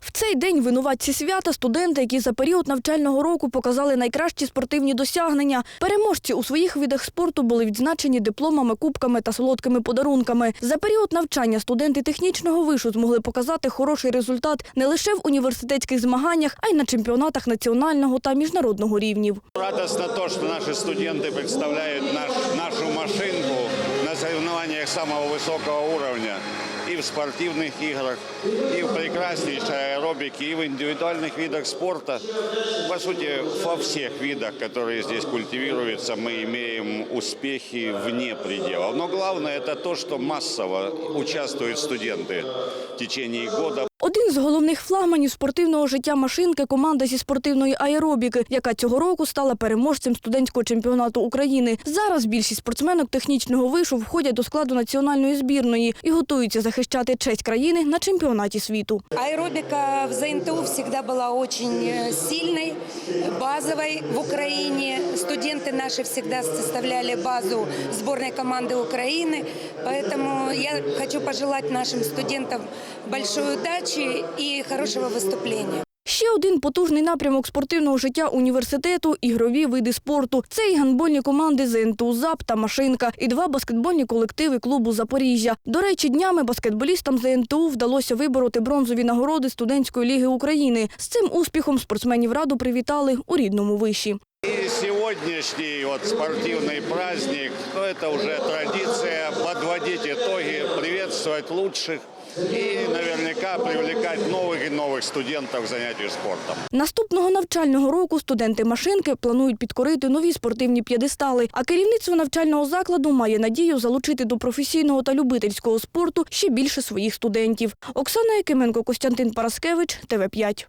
В цей день винуватці свята студенти, які за період навчального року показали найкращі спортивні досягнення. Переможці у своїх видах спорту були відзначені дипломами, кубками та солодкими подарунками. За період навчання студенти технічного вишу змогли показати хороший результат не лише в університетських змаганнях, а й на чемпіонатах національного та міжнародного рівнів. Радостно то, что наши студенты представляют наш, нашу машинку на соревнованиях самого высокого уровня в спортивных играх, и в прекраснейшей аэробике, и в индивидуальных видах спорта. По сути, во всех видах, которые здесь культивируются, мы имеем успехи вне пределов. Но главное это то, что массово участвуют студенты в течение года. Один з головних флагманів спортивного життя машинки команда зі спортивної аеробіки, яка цього року стала переможцем студентського чемпіонату України. Зараз більшість спортсменок технічного вишу входять до складу національної збірної і готуються захищати честь країни на чемпіонаті світу. Аэробика в ЗНТУ всегда была очень э, сильной, базовой в Украине. Студенты наши всегда составляли базу сборной команды Украины. Поэтому я хочу пожелать нашим студентам большой удачи и хорошего выступления. Ще один потужний напрямок спортивного життя університету – ігрові види спорту. Це і гандбольні команди ЗНТУ «ЗАП» та «Машинка», і два баскетбольні колективи клубу «Запоріжжя». До речі, днями баскетболістам ЗНТУ вдалося вибороти бронзові нагороди Студентської ліги України. З цим успіхом спортсменів раду привітали у рідному виші. И сегодняшний вот спортивный праздник, ну, это уже традиция подводить итоги, приветствовать лучших и наверняка привлекать новых и новых студентов к спортом. Наступного навчального року студенти машинки планують підкорити нові спортивні п'єдестали, а керівництво навчального закладу має надію залучити до професійного та любительського спорту ще більше своїх студентів. Оксана Якименко, Костянтин Параскевич, ТВ5.